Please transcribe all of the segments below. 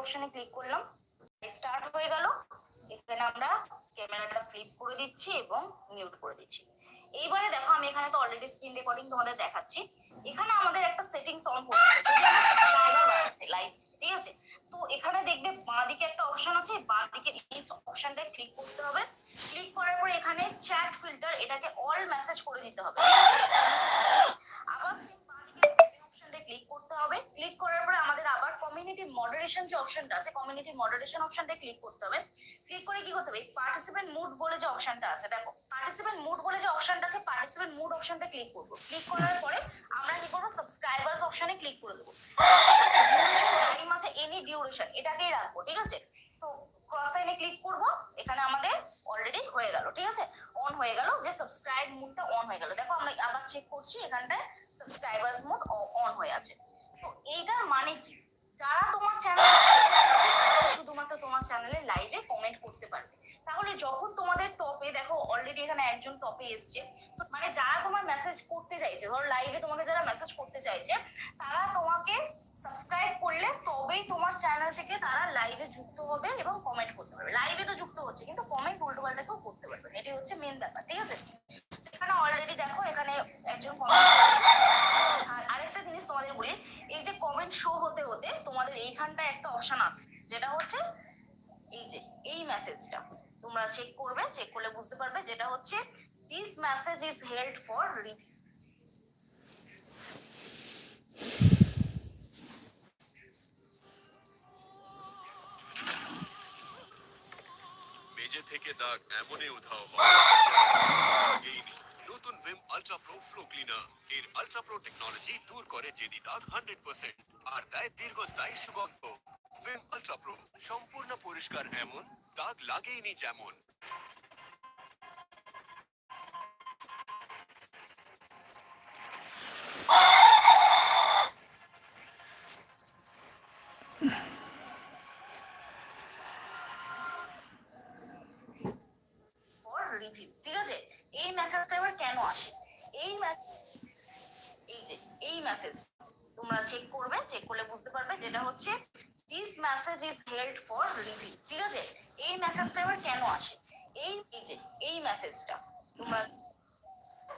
অপশনে ক্লিক করলাম। স্টার্ট হয়ে গেল। এখানে আমরা ক্যামেরাটা ফ্লিপ করে দিচ্ছি এবং মিউট করে দিচ্ছি। এইবারে দেখো, আমি এখানে তো অলরেডি স্ক্রিন রেকর্ডিং তোমাদের দেখাচ্ছি। এখানে আমাদের একটা সেটিংস অন করতে লাইভ ঠিক আছে? তো এখানে দেখবে বাঁ দিকে একটা অপশন আছে বাঁ দিকে এই অপশনটা ক্লিক করতে হবে। ক্লিক করার পরে এখানে চ্যাট ফিল্টার এটাকে অল মেসেজ করে দিতে হবে। আবার অপশনটা ক্লিক করতে হবে। ক্লিক করার পরে আমাদের কমিউনিটি মডারেশন যে অপশনটা আছে কমিউনিটি মডারেশন অপশনটা ক্লিক করতে হবে। ক্লিক করে কি করতে হবে? পার্টিসিপেন্ট মুড বলে যে অপশনটা আছে, দেখো পার্টিসিপেন্ট মুড বলে যে অপশনটা আছে পার্টিসিপেন্ট মুড অপশনটা ক্লিক করব। ক্লিক করার পরে আমরা কি করব? সাবস্ক্রাইবার্স অপশনে ক্লিক করে দেবো। টাইম আছে এনি ডিউরেশন এটাকেই রাখব, ঠিক আছে? তো ক্রস সাইনে ক্লিক করব, এখানে আমাদের অলরেডি হয়ে গেল, ঠিক আছে? অন হয়ে গেল, যে সাবস্ক্রাইব মুডটা অন হয়ে গেল। দেখো, আমরা আবার চেক করছি, এখানটায় সাবস্ক্রাইবার্স মুড অন হয়ে আছে। তো এইটার মানে কি? যারা তোমার চ্যানেল শুধুমাত্র তোমার চ্যানেলে লাইভে কমেন্ট করতে পারবে। তাহলে যখন তোমাদের টপে দেখো অলরেডি এখানে একজন টপে এসছে, তো মানে যারা তোমার মেসেজ করতে চাইছে, ধরো লাইভে তোমাকে যারা মেসেজ করতে চাইছে, তারা তোমাকে সাবস্ক্রাইব করলে তবেই তোমার চ্যানেল থেকে তারা লাইভে যুক্ত হবে এবং কমেন্ট করতে পারবে। লাইভে তো যুক্ত হচ্ছে, কিন্তু কমেন্ট উল্টো পাল্টা করতে পারবে এটাই হচ্ছে মেন ব্যাপার, ঠিক আছে? এখানে অলরেডি দেখো, এখানে একজন কমেন্ট আরেকটা জিনিস এই যে কমেন্ট শো হতে হতে তোমাদের এইখানটায় একটা অপশন আসছে, যেটা হচ্ছে এই যে, এই মেসেজটা তোমরা চেক করবে চেক করলে বুঝতে পারবে যেটা হচ্ছে this message is held for মেঝে থেকে দাগ এমনই উধাও হয়। নতুন Vim ultra pro flow cleaner এর আলট্রা প্রো টেকনোলজি দূর করে জেদি দাগ হান্ড্রেড পার্সেন্ট আর দেয় দীর্ঘস্থায়ী সুগন্ধ। ভিম আলট্রা প্রো সম্পূর্ণ পরিষ্কার এমন, দাগ লাগেইনি যেমন। রিভিউ ঠিক আছে? এই মেসেজটা এবার কেন আসে? এই এই যে, এই মেসেজ তোমরা চেক করবে চেক করলে বুঝতে পারবে যেটা হচ্ছে this message is held for review ঠিক আছে? এই মেসেজটা এবার কেন আসে? এই যে, এই মেসেজটা তোমরা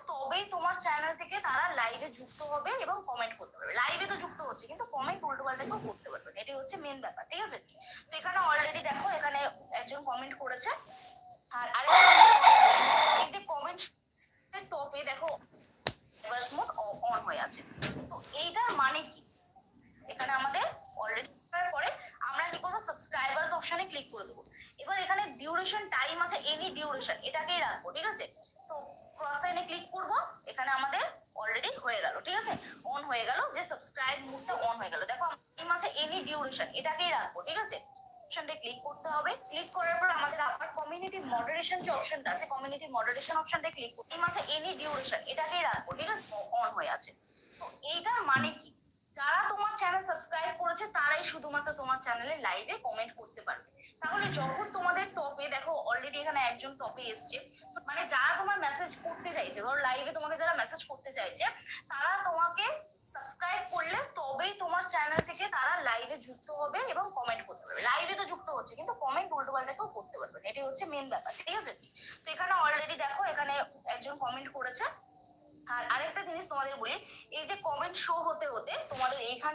তবেই তোমার চ্যানেল থেকে তারা লাইভে যুক্ত হবে এবং কমেন্ট করতে পারবে। লাইভে তো যুক্ত হচ্ছে, কিন্তু কমেন্ট উল্টো পাল্টা কেউ করতে পারবে। এটাই হচ্ছে মেন ব্যাপার, ঠিক আছে? তো এখানে অলরেডি দেখো, এখানে একজন কমেন্ট করেছে। আর এই যে কমেন্ট টপে দেখো মোড অন হয়ে আছে। তো এইটার মানে কি? এখানে আমাদের অলরেডি পরে আমরা কি করব? সাবস্ক্রাইবার্স অপশনে ক্লিক করে দেবো। এবার এখানে ডিউরেশন টাইম আছে এনি ডিউরেশন এটাকেই রাখব, ঠিক আছে? তো ক্রস সাইনে ক্লিক করব, এখানে আমাদের অলরেডি হয়ে গেল, ঠিক আছে? অন হয়ে গেল, যে সাবস্ক্রাইব মুডটা অন হয়ে গেল। দেখো টাইম আছে এনি ডিউরেশন এটাকেই রাখব, ঠিক আছে? অপশনটা ক্লিক করতে হবে। ক্লিক করার পর আমাদের আবার কমিউনিটি মডারেশন যে অপশনটা আছে কমিউনিটি মডারেশন অপশনটা ক্লিক করতে আছে এনি ডিউরেশন এটাকেই রাখব, ঠিক আছে? অন হয়ে আছে। তো এইটার মানে কি? যারা তোমার চ্যানেল সাবস্ক্রাইব করেছে, তারাই শুধুমাত্র তোমার চ্যানেলে লাইভে কমেন্ট করতে পারবে। তাহলে যখন তোমাদের টপে দেখো অলরেডি এখানে একজন টপে এসছে মানে যারা তোমার মেসেজ করতে চাইছে, ধরো লাইভে তোমাকে যারা মেসেজ করতে চাইছে, তারা তোমাকে সাবস্ক্রাইব করলে তবেই তোমার চ্যানেল থেকে তারা লাইভে যুক্ত হবে এবং কমেন্ট করতে পারবে লাইভে তো যুক্ত হচ্ছে কিন্তু কমেন্ট উল্টো পাল্টা কেউ করতে পারবে না এটাই হচ্ছে মেন ব্যাপার, ঠিক আছে? তো এখানে অলরেডি দেখো, এখানে একজন কমেন্ট করেছে। আর আরেকটা জিনিস তোমাদের বলি, এই যে কমেন্ট শো হতে হতে তোমাদের এইখান